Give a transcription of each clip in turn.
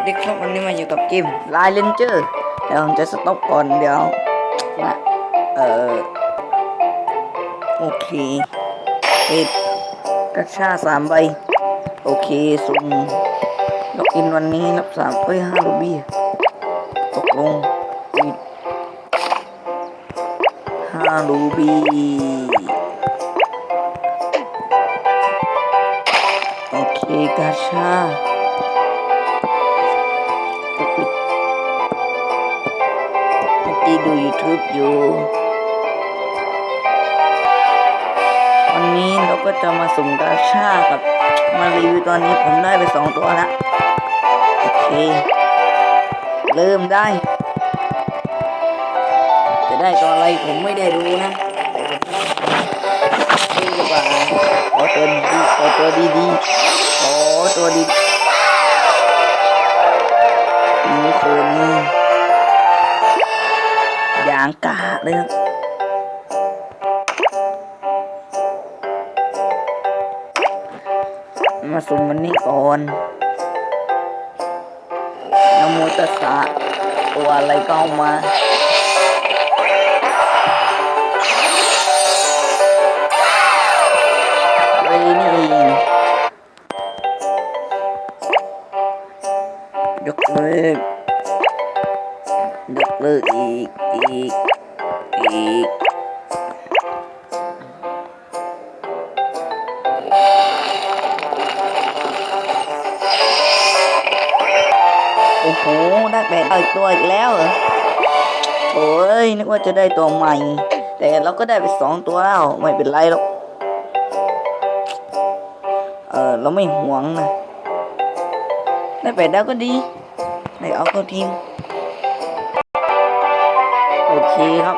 สดีครับวันนี้มาอยู่กับเกมไลน์เลนเจอร์เดี๋ยวผมจะสต็อปก่อนเดี๋ยวนะเออโอเคปิดกระชาสามใบ โอเคสุ่มล็อกอินวันนี้รับสามเอ้ยห้าลูบี้ตกลงปิดห้าลูบี้โอเคกระชา ดู YouTube อยู่ วันนี้เราก็จะมาสุ่มกาชากับ มารีวิวตอนนี้ผมได้ไปสองตัวแล้วโอเค เริ่มได้ จะได้ตัวอะไรผมไม่ได้รู้นะดีกว่าขอตัวดีขอตัวดีดีๆขอตัวดีนี่คือนี่ยางกาเลยนะมาสุ่มวันนี้ก่อนนโมตัสสะตัวอะไรก็เอามาเลยนี่เองยกเลิก ยกเลิกอีก อีก อีก โอ้โห ได้แปดเอาอีกตัวอีกแล้วเหรอโอ้ย นึกว่าจะได้ตัวใหม่ แต่เราก็ได้ไปสองตัวแล้ว ไม่เป็นไรหรอก เออ เราไม่หวงนะ ได้แปดแล้วก็ดี ได้เอาเข้าทีม โอเคครับ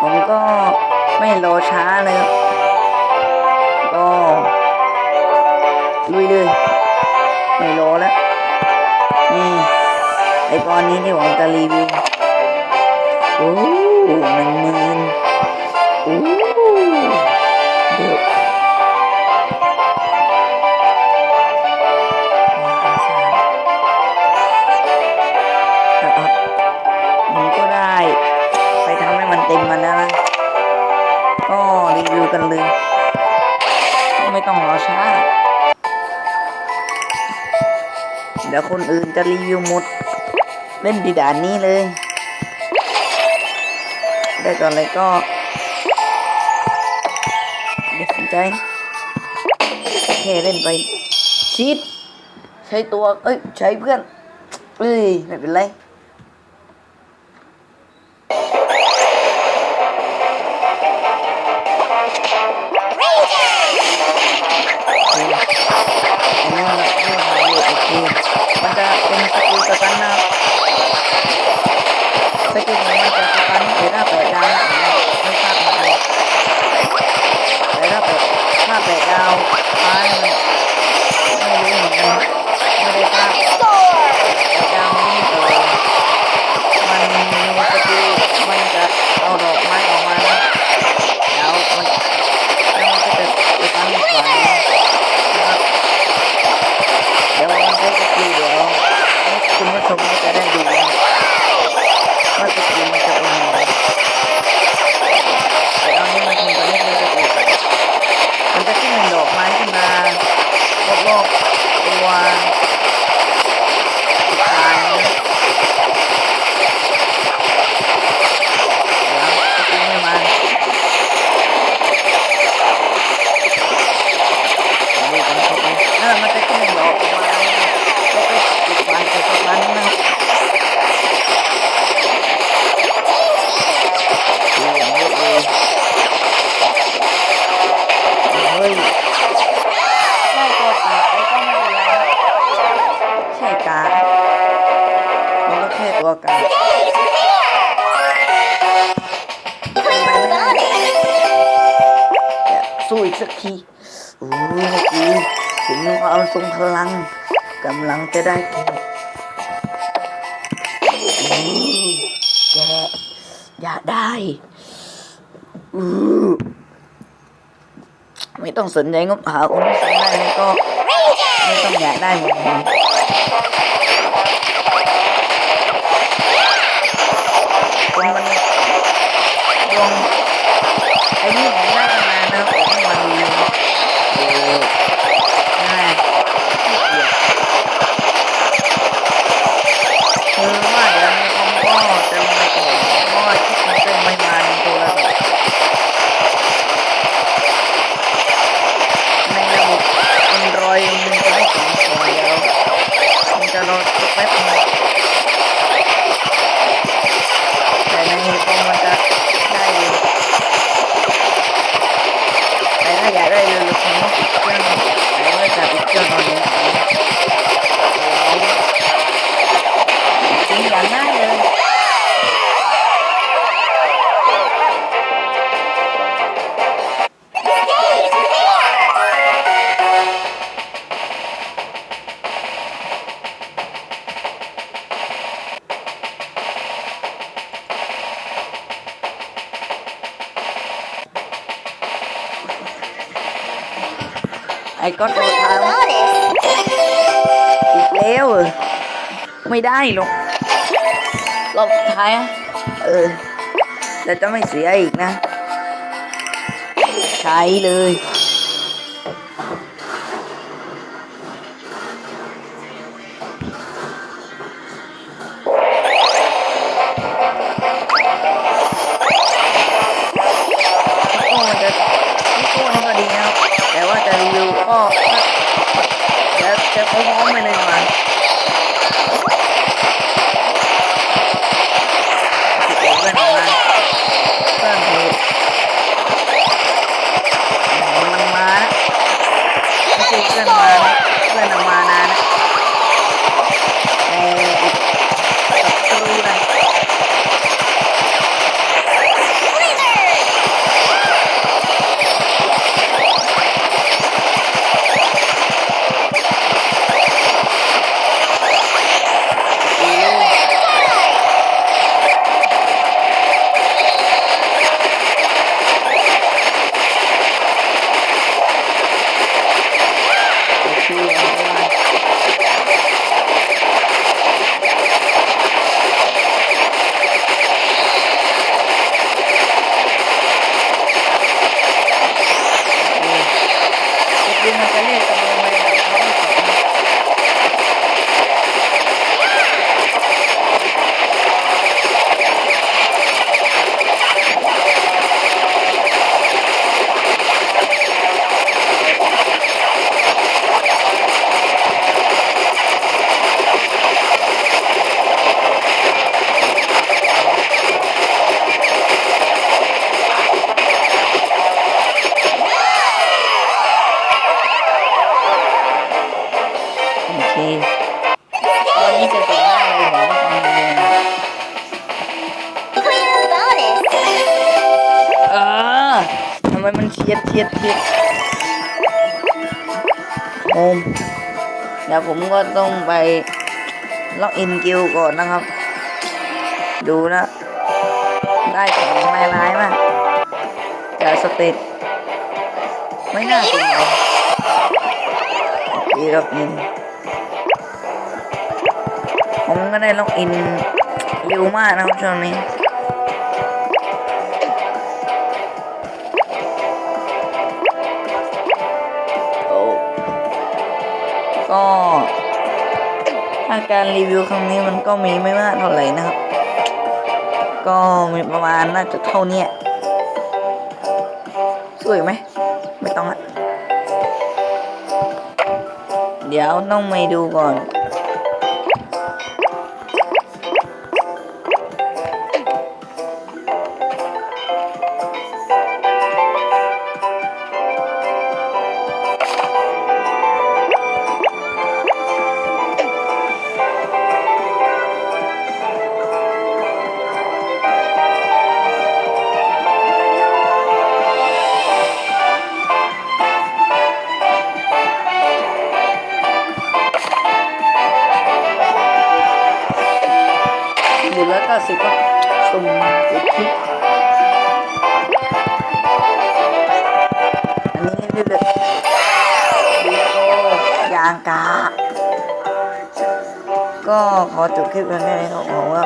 ผมก็ไม่รอช้าเลยครับ ก็ลุยเลย ไม่รอแล้ว นี่ ไอตอนนี้ที่ผมจะรีวิว โอ้หนึ่งมื่น เดี๋ยวคนอื่นจะรีวิวหมด เล่นดีด่านนี้เลย ได้ก่อนเลยก็เดี๋ยวสนใจโอเคเล่นไปชีตใช้ตัว เอ้ย ใช้เพื่อน เอ้ย ไม่เป็นไร สู้อีกสักทีโอ้ยถึงความทรงพลังกำลังจะได้แก่อือแกอยากได้อือไม่ต้องสนใจงบหาคนที่ใช้ได้แล้วก็ไม่ต้องอยากได้หมด ราะว่ ก็โดนทางอีกแล้วเหรอไม่ได้หรอกรอบสุดท้ายอะเออแต่จะไม่เสียอีกนะ ใช้เลย ไเชียดเชียดเชียดโฮมเดี๋ยวผมก็ต้องไปล็อกอินกิลก่อนนะครับ ดูนะ ได้ของไม้ไม้มาจากสเตตไม่น่าจริงเลยอีล็อกอิน ผมก็ได้ล็อกอินเร็วมากนะครับช่วงนี้ ก็ถ้าการรีวิวครั้งนี้มันก็มีไม่มากเท่าไหร่นะครับ ก็มีประมาณน่าจะเท่านี้สวยไหมไม่ต้องละเดี๋ยวต้องไปดูก่อน หนึ่งร้อยเก้าสิบก็สุ่มติดคลิปอันนี้เรื่อยดีโอยาางกา ก็ขอจบคลิปกันแค่นี้ครับผมว่า